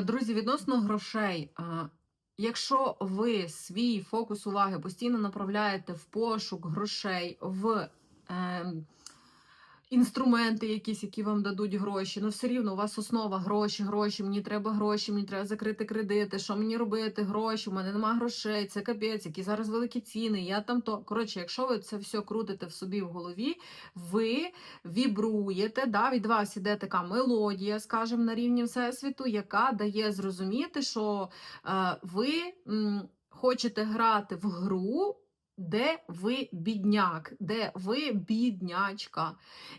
Друзі, відносно грошей. Якщо ви свій фокус уваги постійно направляєте в пошук грошей, в е, інструменти якісь, які вам дадуть гроші, ну все рівно у вас основа гроші, гроші, мені треба гроші, мені треба закрити кредити, що мені робити, гроші, у мене нема грошей, це капець, які зараз великі ціни, я там то. Коротше, якщо ви це все крутите в собі в голові, ви вібруєте, да, від вас іде така мелодія, скажімо, на рівні Всесвіту, яка дає зрозуміти, що е, ви хочете грати в гру. Де ви бідняк, де ви біднячка.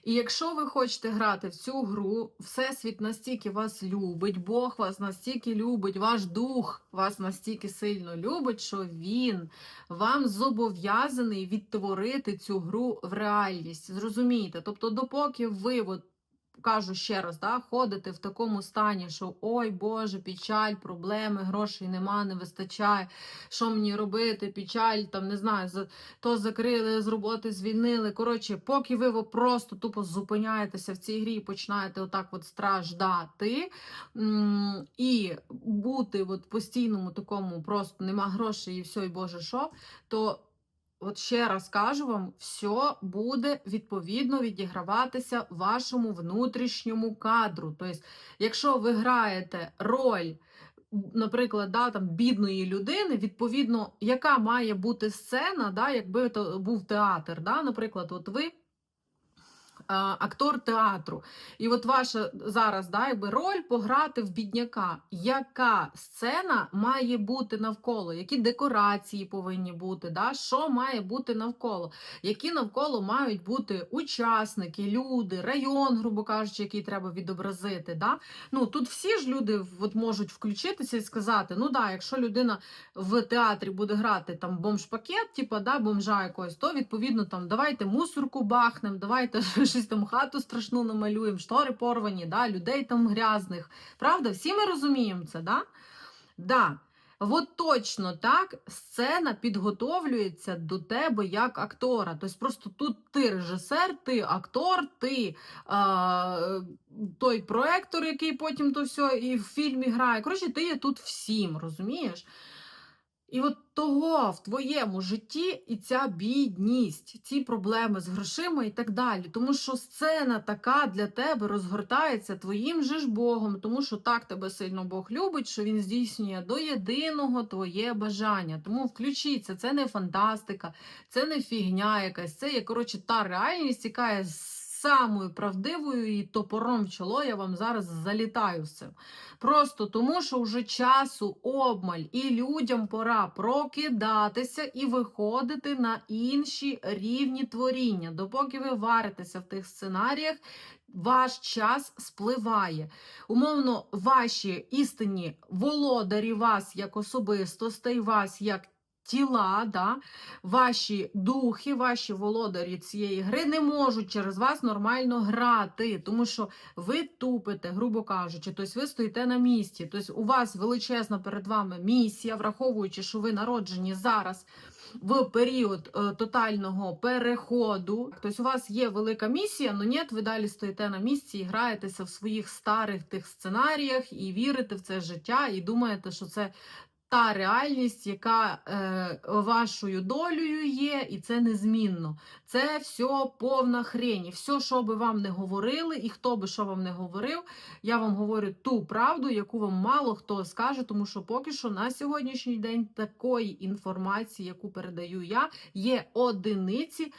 І якщо ви хочете грати в цю гру, Всесвіт настільки вас любить, Бог вас настільки любить, ваш дух вас настільки сильно любить, що він вам зобов'язаний відтворити цю гру в реальність. Зрозумійте, тобто, допоки ви от, кажу ще раз, да, ходите в такому стані, що ой Боже, печаль, проблеми, грошей нема, не вистачає. Що мені робити? Печаль, там не знаю, то закрили, з роботи звільнили. Коротше, поки ви просто тупо зупиняєтеся в цій грі і починаєте отак от страждати і бути от постійному такому просто нема грошей і все, і Боже що, то От ще раз кажу вам, все буде відповідно відіграватися вашому внутрішньому кадру. Тобто, якщо ви граєте роль, наприклад, да, там, бідної людини, відповідно, яка має бути сцена, да, якби то був театр. Да, Наприклад, от ви. Актор театру. І от ваша зараз да, якби роль пограти в бідняка. Яка сцена має бути навколо? Які декорації повинні бути? Да? Що має бути навколо? Які навколо мають бути учасники, люди, район, грубо кажучи, який треба відобразити? Да? Ну, Тут всі ж люди от можуть включитися і сказати: ну да, якщо людина в театрі буде грати там бомж-пакет, типу, да, бомжа якогось, то відповідно там давайте мусорку бахнем, давайте щось там хату страшну намалюємо, штори порвані, да, людей там грязних. Правда? Всі ми розуміємо це, да? Да. От точно так сцена підготовлюється до тебе як актора. Тобто просто тут ти режисер, ти актор, ти е, той проектор, який потім то все і в фільмі грає. Коротше, ти є тут всім, розумієш? І от того в твоєму житті і ця бідність, ці проблеми з грошима і так далі. Тому що сцена така для тебе розгортається твоїм же ж Богом, тому що так тебе сильно Бог любить, що він здійснює до єдиного твоє бажання. Тому включіться, це не фантастика, це не фігня якась, це є коротше та реальність, яка є самою правдивою і топором в чоло я вам зараз залітаю з цим. Просто тому, що вже часу обмаль, і людям пора прокидатися і виходити на інші рівні творіння. Допоки ви варитеся в тих сценаріях, ваш час спливає. Умовно, ваші істинні володарі вас як особистостей, вас як тіла, да, ваші духи, ваші володарі цієї гри не можуть через вас нормально грати, тому що ви тупите, грубо кажучи, тобто ви стоїте на місці. Тобто у вас величезна перед вами місія, враховуючи, що ви народжені зараз. В період е, тотального переходу, тобто у вас є велика місія, але ні, ви далі стоїте на місці і граєтеся в своїх старих тих сценаріях і вірите в це життя, і думаєте, що це та реальність, яка е, вашою долею є, і це незмінно. Це все повна хрень. Все, що би вам не говорили, і хто би що вам не говорив, я вам говорю ту правду, яку вам мало хто скаже, тому що поки що на сьогоднішній день такої інформації, яку передаю я, є одиниці е,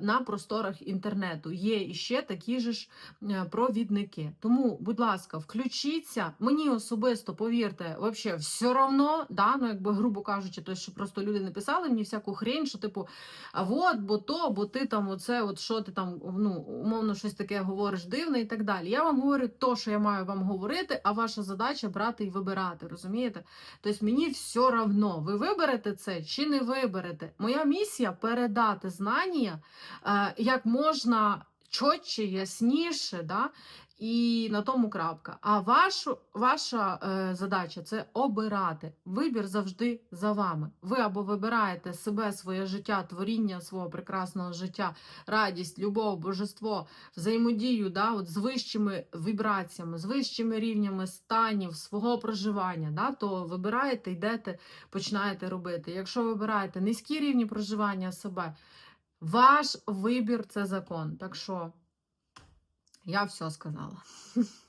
на просторах інтернету. Є іще такі ж е, провідники. Тому, будь ласка, включіться. Мені особисто, повірте, взагалі, все одно да, ну якби грубо кажучи, то що просто люди не писали мені всяку хрень, що типу, а от, бо то, бо ти там оце, от що ти там, ну, умовно, щось таке говориш дивне і так далі. Я вам говорю то, що я маю вам говорити, а ваша задача брати і вибирати, розумієте? Тобто мені все равно, ви виберете це чи не виберете. Моя місія передати знання, е, як можна чотче, ясніше, да? І на тому крапка. А вашу, ваша е, задача це обирати. Вибір завжди за вами. Ви або вибираєте себе, своє життя, творіння свого прекрасного життя, радість, любов, божество, взаємодію да, от з вищими вібраціями, з вищими рівнями станів свого проживання, да, то вибираєте, йдете, починаєте робити. Якщо вибираєте низькі рівні проживання себе, ваш вибір це закон. Так що я все сказала.